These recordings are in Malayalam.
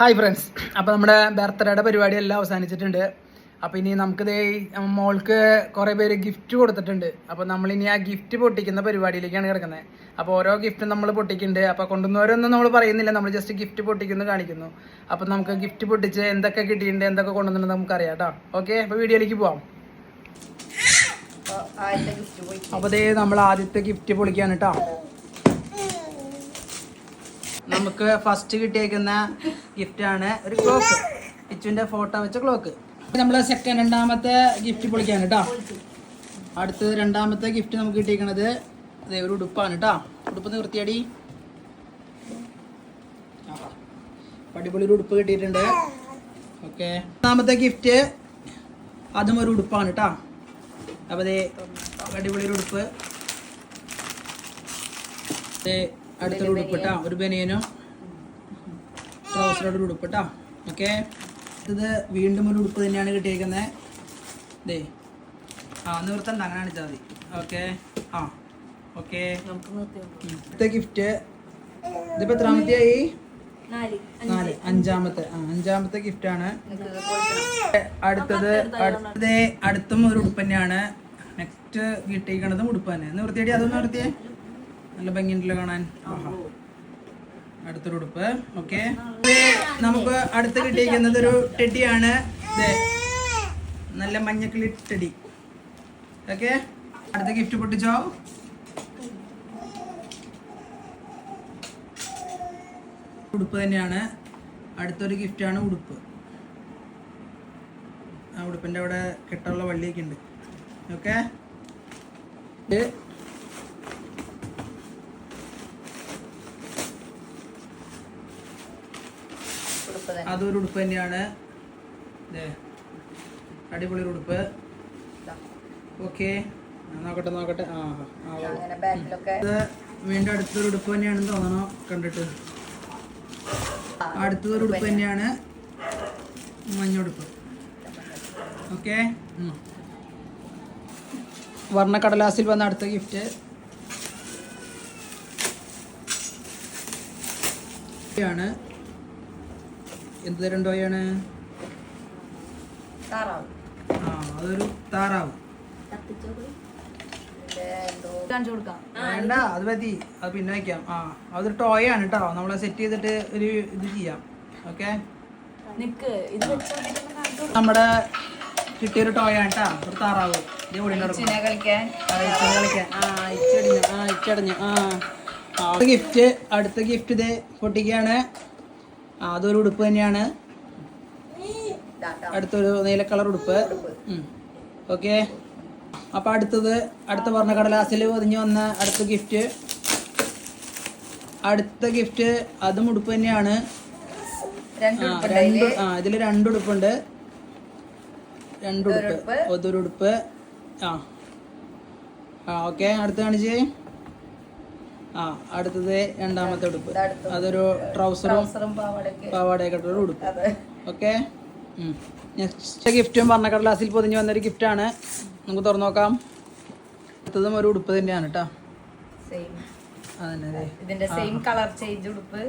ഹായ് ഫ്രണ്ട്സ് അപ്പോൾ നമ്മുടെ ബർത്ത്ഡേയുടെ പരിപാടി എല്ലാം അവസാനിച്ചിട്ടുണ്ട്. അപ്പോൾ ഇനി നമുക്കിത് മോൾക്ക് കുറേ പേര് ഗിഫ്റ്റ് കൊടുത്തിട്ടുണ്ട്. അപ്പോൾ നമ്മളിനി ആ ഗിഫ്റ്റ് പൊട്ടിക്കുന്ന പരിപാടിയിലേക്കാണ് കിടക്കുന്നത്. അപ്പോൾ ഓരോ ഗിഫ്റ്റും നമ്മൾ പൊട്ടിക്കുന്നുണ്ട്. അപ്പോൾ കൊണ്ടുവന്നവരൊന്നും നമ്മൾ പറയുന്നില്ല. നമ്മൾ ജസ്റ്റ് ഗിഫ്റ്റ് പൊട്ടിക്കുന്നു കാണിക്കുന്നു. അപ്പോൾ നമുക്ക് ഗിഫ്റ്റ് പൊട്ടിച്ച് എന്തൊക്കെ കിട്ടിയിട്ടുണ്ട് എന്തൊക്കെ കൊണ്ടുവന്നിട്ടുണ്ട് നമുക്കറിയാം കേട്ടോ. ഓക്കെ അപ്പോൾ വീഡിയോയിലേക്ക് പോവാം. അപ്പോൾ ദേ നമ്മൾ ആദ്യത്തെ ഗിഫ്റ്റ് പൊളിക്കാണ് കേട്ടോ. നമുക്ക് ഫസ്റ്റ് കിട്ടിയേക്കുന്ന ഗിഫ്റ്റ് ആണ് ഒരു ക്ലോക്ക് ഇച്ചുവിന്റെ ഫോട്ടോ വെച്ച ക്ലോക്ക് നമ്മൾ സെക്കൻഡ് രണ്ടാമത്തെ ഗിഫ്റ്റ് പൊളിക്കാണ് കേട്ടോ അടുത്തത് രണ്ടാമത്തെ ഗിഫ്റ്റ് നമുക്ക് കിട്ടിയിരിക്കണത് അതെ ഒരു ഉടുപ്പാണ് കേട്ടോ ഉടുപ്പ് നിർത്തിയടി. അടിപൊളി ഒരു ഉടുപ്പ് കിട്ടിയിട്ടുണ്ട്. ഓക്കെ. രണ്ടാമത്തെ ഗിഫ്റ്റ് അതും ഒരു ഉടുപ്പാണ് കേട്ടോ അപ്പോൾ അതെ അടിപൊളി ഒരു ഉടുപ്പ്. ദേ അടുത്തൊരു ഉടുപ്പ് കേട്ടോ ഒരു ബനിയനോ? ട്രൗസറോട് ഒരു ഉടുപ്പ് ഓക്കെ. ഇത് വീണ്ടും ഒരു ഉടുപ്പ് തന്നെയാണ് കിട്ടിയിരിക്കുന്നത് ദേ. ആ നിവർത്തണ്ട അങ്ങനെ കാണിച്ചാൽ മതി. ഓക്കെ. ആ ഓക്കെ. അടുത്ത ഗിഫ്റ്റ്. ഇതിപ്പോ എത്രാമത്തെയായി? നാല്. നാല്. അഞ്ചാമത്തെ. ആ അഞ്ചാമത്തെ ഗിഫ്റ്റ് ആണ് അടുത്തത് അടുത്തത് അടുത്തും ഒരു ഉടുപ്പ് തന്നെയാണ്. നെക്സ്റ്റ് കിട്ടിയിരിക്കണതും ഉടുപ്പ് തന്നെ. നിർത്തിയടി അതൊന്നും നിർത്തിയേ നല്ല ഭംഗിയുണ്ടല്ലോ കാണാൻ. അടുത്തൊരു ഉടുപ്പ്. ഓക്കെ. നമുക്ക് അടുത്ത് കിട്ടിയിരിക്കുന്നത് ഒരു ടെഡിയാണ്. നല്ല മഞ്ഞക്കിളി ടെഡി. ഓക്കെ. അടുത്ത ഗിഫ്റ്റ് പൊട്ടിച്ചോ? ഉടുപ്പ് തന്നെയാണ്. അടുത്തൊരു ഗിഫ്റ്റാണ് ഉടുപ്പ്. ആ ഉടുപ്പിന്റെ അവിടെ കെട്ടുള്ള വള്ളിയൊക്കെ ഉണ്ട്. ഓക്കെ. അതൊരു ഉടുപ്പ് തന്നെയാണ്. അടിപൊളി ഉടുപ്പ്. ഓക്കെ. നോക്കട്ടെ നോക്കട്ടെ. ആ ഇത് വീണ്ടും അടുത്തൊരു ഉടുപ്പ് തന്നെയാണെന്ന് തോന്നണോ? കണ്ടിട്ട്. അടുത്തൊരു ഉടുപ്പ് തന്നെയാണ് മഞ്ഞുടുപ്പ് ഓക്കെ. വർണക്കടലാസിൽ വന്ന അടുത്ത ഗിഫ്റ്റ് ആണ് എന്ത് തരം ടോയാണ്? താറാവ്. ആ അതൊരു താറാവ്. വേണ്ട അത് മതി. അത് പിന്നെ വെക്കാം. ആ അതൊരു ടോയ് ആണ് കേട്ടോ നമ്മളെ സെറ്റ് ചെയ്തിട്ട് ഒരു ഇത് ചെയ്യാം. ഓക്കെ? നിക്ക്. ഇത് വെച്ചാൽ നമ്മുടെ കിട്ടിയൊരു ടോയ് ആണ് കേട്ടോ ഒരു താറാവ്. ഗിഫ്റ്റ് അടുത്ത ഗിഫ്റ്റ് ഇത് പൊട്ടിക്കുകയാണ്. ആ അതൊരു ഉടുപ്പ് തന്നെയാണ്. അടുത്തൊരു നീല കളർ ഉടുപ്പ്. ഓക്കെ. അപ്പോൾ അടുത്തത് അടുത്ത പറഞ്ഞ കടലാസിൽ ഒതിഞ്ഞു വന്ന അടുത്ത ഗിഫ്റ്റ് അടുത്ത ഗിഫ്റ്റ് അതും ഉടുപ്പ് തന്നെയാണ്. രണ്ട് ആ, ഇതിൽ രണ്ട് രണ്ടുടുപ്പ് രണ്ട് ഉടുപ്പ്. ഉടുപ്പ്. ഒതൊരു ഉടുപ്പ്. ആ. ആ ഓക്കെ. അടുത്ത് കാണിച്ച്. ആ അടുത്തത് രണ്ടാമത്തെ ഉടുപ്പ്. അതൊരു ട്രൗസറും പാവാടയൊക്കെ. പാവാടയൊക്കെ ഉടുപ്പ്. ഓക്കെ? നെക്സ്റ്റ് ഗിഫ്റ്റും പറഞ്ഞ കടലാസിൽ പൊതിഞ്ഞ് വന്നൊരു ഗിഫ്റ്റാണ്. നമുക്ക് തുറന്നു നോക്കാം. അടുത്തതും ഒരു ഉടുപ്പ് തന്നെയാണ് കേട്ടോ ഇതിന്റെ സെയിം കളർ ചേഞ്ച് ഉടുപ്പ്.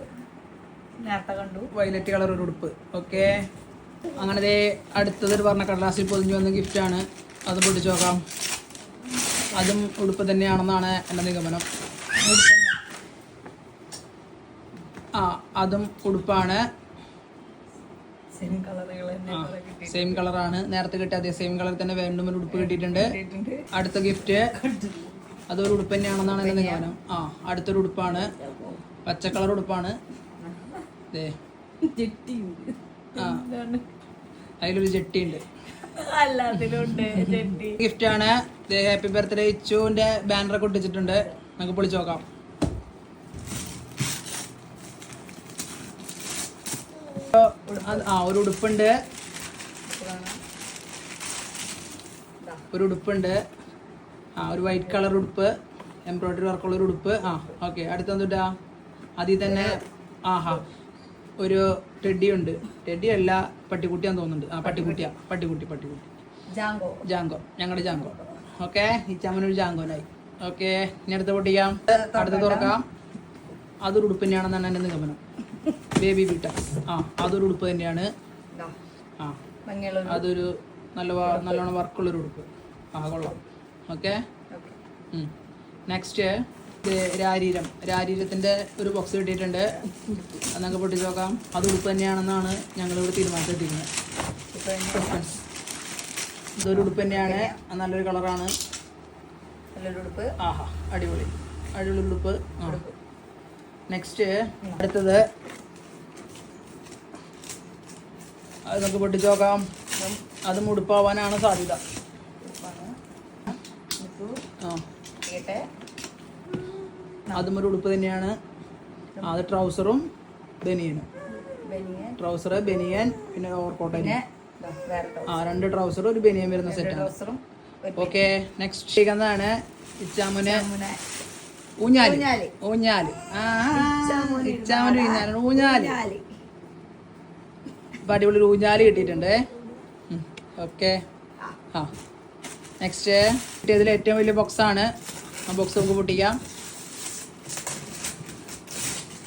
നേരത്തെ കണ്ടു. വയലറ്റ് കളർ ഒരു ഉടുപ്പ്. ഓക്കെ? അങ്ങനെ അടുത്തത് ഒരു പറഞ്ഞ കടലാസിൽ പൊതിഞ്ഞ് വന്ന ഗിഫ്റ്റാണ്. അത് പൊട്ടിച്ചു നോക്കാം. അതും ഉടുപ്പ് തന്നെയാണെന്നാണ് എന്റെ നിഗമനം. ആ അതും ഉടുപ്പാണ്. സെയിം കളറാണ് നേരത്തെ കിട്ടിയ അതേ സെയിം കളർ തന്നെ വീണ്ടും ഒരു ഉടുപ്പ് കിട്ടിയിട്ടുണ്ട്. അടുത്ത ഗിഫ്റ്റ് അതൊരു ഉടുപ്പ് തന്നെയാണെന്നാണ് എന്റെ നിഗമനം. ആ അടുത്തൊരു ഉടുപ്പാണ്. പച്ച കളർ ഉടുപ്പാണ്? അതിലൊരു ജെട്ടി. ഉണ്ട് ഗിഫ്റ്റ് ആണ് ഹാപ്പി ബർത്ത്ഡേ ഇച്ചുവിന്റെ ബാനറൊക്കെ ഒട്ടിച്ചിട്ടുണ്ട്. നമുക്ക് പൊളിച്ചു നോക്കാം. ആ ഒരു ഉടുപ്പുണ്ട്. ഒരു ഉടുപ്പുണ്ട്. ആ ഒരു വൈറ്റ് കളർ ഉടുപ്പ് എംബ്രോയിഡറി വർക്കുള്ള ഒരു ഉടുപ്പ്. ആ ഓക്കെ അടുത്തെന്തുട്ടാ അതിൽ തന്നെ ആഹാ. ഒരു ടെഡി ഉണ്ട്. ടെഡി അല്ല പട്ടിക്കുട്ടിയാന്ന് തോന്നുന്നുണ്ട്. ആ പട്ടിക്കുട്ടിയാ. പട്ടിക്കുട്ടി പട്ടിക്കുട്ടി. ജാങ്കോ. ജാങ്കോ. ഞങ്ങളുടെ ജാങ്കോ. ഓക്കെ ഈ ചമ്മനൊരു ജാങ്കോനായി. ഓക്കെ ഇനി അടുത്ത പൊട്ടിക്കാം അടുത്ത് തുറക്കാം. അതൊരു ഉടുപ്പ് തന്നെയാണെന്നാണ് എന്റെ നിഗമനം. ബേബി ബീട്ടാക്സ് ആ അതൊരു ഉടുപ്പ് തന്നെയാണ്. ആ അതൊരു നല്ല നല്ലോണം വർക്കുള്ളൊരു ഉടുപ്പ്. ആ കൊള്ളാം. ഓക്കെ? നെക്സ്റ്റ് ഇത് രാരീരം. രാരീരത്തിന്റെ ഒരു ബോക്സ് കിട്ടിയിട്ടുണ്ട്. അത് നമുക്ക് പൊട്ടിച്ച് നോക്കാം. അത് ഉടുപ്പ് തന്നെയാണെന്നാണ് ഞങ്ങളിവിടെ സസ്പെൻസ് ഇതൊരു ഉടുപ്പ് തന്നെയാണ്. നല്ലൊരു കളറാണ് ഉടുപ്പ് ആഹാ അടിപൊളി. അടിപൊളി ഉടുപ്പ്. നെക്സ്റ്റ് അടുത്തത്. അത് നമുക്ക് പൊട്ടിച്ച് നോക്കാം. അത് മുടുപ്പാവാനാണ് സാധ്യത. അതും ഒരു ഉടുപ്പ് തന്നെയാണ്. അത് ട്രൗസറും ബനിയനും. ട്രൗസറ് ട്രൗസർ ബനിയൻ പിന്നെ ഓവർകോട്ട് പിന്നെ ഇതാ വേറെ ആ രണ്ട് ട്രൗസറും ഒരു ബനിയൻ വരുന്ന സെറ്റാണ്. ഓക്കെ നെക്സ്റ്റ് ചെയ്യുന്നതാണ് ഇച്ചാമുന്. മുനെ ഊഞ്ഞാൽ. ഊഞ്ഞാൽ. ആ ഇച്ചാമുന് ഊഞ്ഞാലാണ് ഊഞ്ഞാൽ. നാല് ഇപ്പൊ അടിപൊളി ഊഞ്ഞാൽ കിട്ടിയിട്ടുണ്ട്. ഓക്കെ ആ. നെക്സ്റ്റ് കിട്ടിയതിൽ ഏറ്റവും വലിയ ബോക്സ് ആണ്. ആ ബോക്സ് നമുക്ക് പൊട്ടിക്കാം.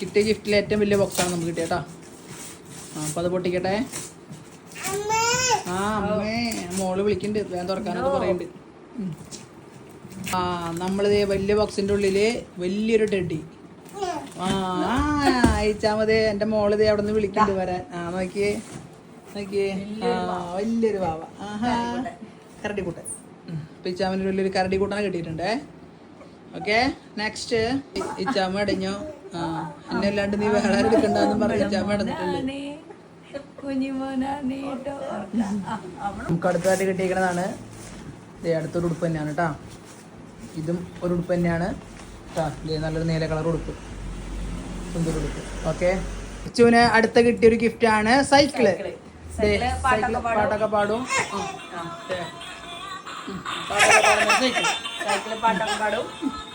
കിട്ടിയ ഗിഫ്റ്റിലെ ഏറ്റവും വലിയ ബോക്സ് ആണ് നമുക്ക് കിട്ടിയ കേട്ടോ. ആ അപ്പൊ അത് പൊട്ടിക്കട്ടെ. മോൾ വിളിക്കുന്നുണ്ട് വേഗം തുറക്കാനൊക്കെ പറയുന്നുണ്ട് ഉം. ആ നമ്മളിത് വലിയ ബോക്സിന്റെ ഉള്ളിൽ വലിയൊരു ടെഡി. ആ അയച്ചാ മതി. എന്റെ മോൾ ദേ അവിടെ നിന്ന് വിളിക്കുന്നുണ്ട് വരാൻ. ആ നോക്കിയേ. നോക്കിയേ. ആ വലിയൊരു വാവ. കരടി കരടിക്കൂട്ടൻ. അപ്പൊ ഉള്ളിൽ വലിയൊരു കരടിക്കൂട്ടനെ കിട്ടിയിട്ടുണ്ട്. ഓക്കെ. നെക്സ്റ്റ് ഇച്ചാമ അടഞ്ഞു. ആ എന്നെ അല്ലാണ്ട് നീ വേറെ എടുക്കണ്ടെന്ന് പറഞ്ഞ് ഇച്ചാമ അടഞ്ഞിട്ടുണ്ട് നമുക്ക് അടുത്തതായിട്ട് കിട്ടിയിരിക്കുന്നതാണ്. അടുത്തൊരു ഉടുപ്പ് തന്നെയാണ് കേട്ടോ. ഇതും ഒരു ഉടുപ്പ് തന്നെയാണ്. കേട്ടോ നല്ലൊരു നീല കളർ ഉടുപ്പ്. സുന്ദര ഉടുപ്പ്. ഓക്കെ. ചുവിന് അടുത്ത കിട്ടിയ ഒരു ഗിഫ്റ്റ് ആണ് സൈക്കിൾ. പാട്ടൊക്കെ പാടും. സൈക്കിൾ. പാട്ടൊക്കെ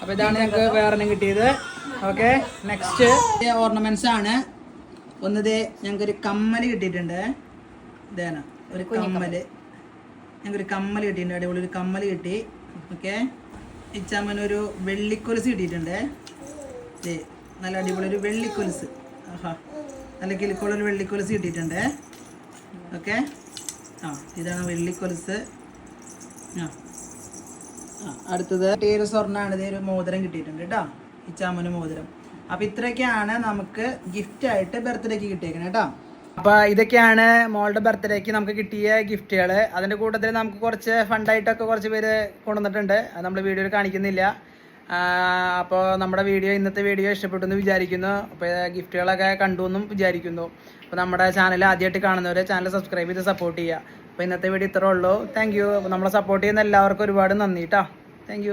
അപ്പൊ ഇതാണ് ഞങ്ങൾക്ക് വേറെ കിട്ടിയത്. ഓക്കെ നെക്സ്റ്റ് ഓർണമെന്റ്സ് ആണ്. ഒന്നത് ഞങ്ങൾക്ക് ഒരു കമ്മൽ കിട്ടിയിട്ടുണ്ട്. ഇതാണ്. ഒരു കമ്മൽ. ഞങ്ങൾക്ക് ഒരു കമ്മൽ കിട്ടിയിട്ടുണ്ട്. അടിപൊളി ഒരു കമ്മൽ കിട്ടി. ഓക്കെ. ഇച്ചാമ്മനൊരു വെള്ളിക്കൊലുസ് കിട്ടിയിട്ടുണ്ട്. നല്ല അടിപൊളി ഒരു വെള്ളിക്കൊലുസ്. ആഹാ. നല്ല കിളിക്കോളൊരു വെള്ളിക്കൊലുസ് കിട്ടിയിട്ടുണ്ട്. ഓക്കെ. ആ ഇതാണ് വെള്ളിക്കൊലുസ്. ആ. ആ, അടുത്തത്. ഒരു സ്വർണമാണ് ഇത് ഒരു മോതിരം കിട്ടിയിട്ടുണ്ട് കേട്ടോ. ഇച്ചാമ്മന് മോതിരം. അപ്പൊ ഇത്രയൊക്കെയാണ് നമുക്ക് ഗിഫ്റ്റ് ആയിട്ട് ബർത്ത്ഡേക്ക് കിട്ടിയേക്കണേ കേട്ടോ. അപ്പൊ ഇതൊക്കെയാണ് മോളുടെ ബർത്ത്ഡേക്ക് നമുക്ക് കിട്ടിയ ഗിഫ്റ്റുകൾ അതിന്റെ കൂട്ടത്തിൽ നമുക്ക് കുറച്ച് ഫണ്ടായിട്ടൊക്കെ കുറച്ച് പേര് കൊണ്ടുവന്നിട്ടുണ്ട്. അത് നമ്മൾ വീഡിയോയിൽ കാണിക്കുന്നില്ല. അപ്പോൾ നമ്മുടെ വീഡിയോ ഇന്നത്തെ വീഡിയോ ഇഷ്ടപ്പെട്ടു എന്ന് വിചാരിക്കുന്നു. അപ്പോൾ ഗിഫ്റ്റുകളൊക്കെ കണ്ടു എന്നും വിചാരിക്കുന്നു. അപ്പോൾ നമ്മുടെ ചാനൽ ആദ്യമായിട്ട് കാണുന്നവർ ചാനൽ സബ്സ്ക്രൈബ് ചെയ്ത് സപ്പോർട്ട് ചെയ്യുക. അപ്പോൾ ഇന്നത്തെ വീഡിയോ ഇത്രേ ഉള്ളൂ. താങ്ക് യു നമ്മളെ സപ്പോർട്ട് ചെയ്യുന്ന എല്ലാവർക്കും ഒരുപാട് നന്ദി കേട്ടോ താങ്ക്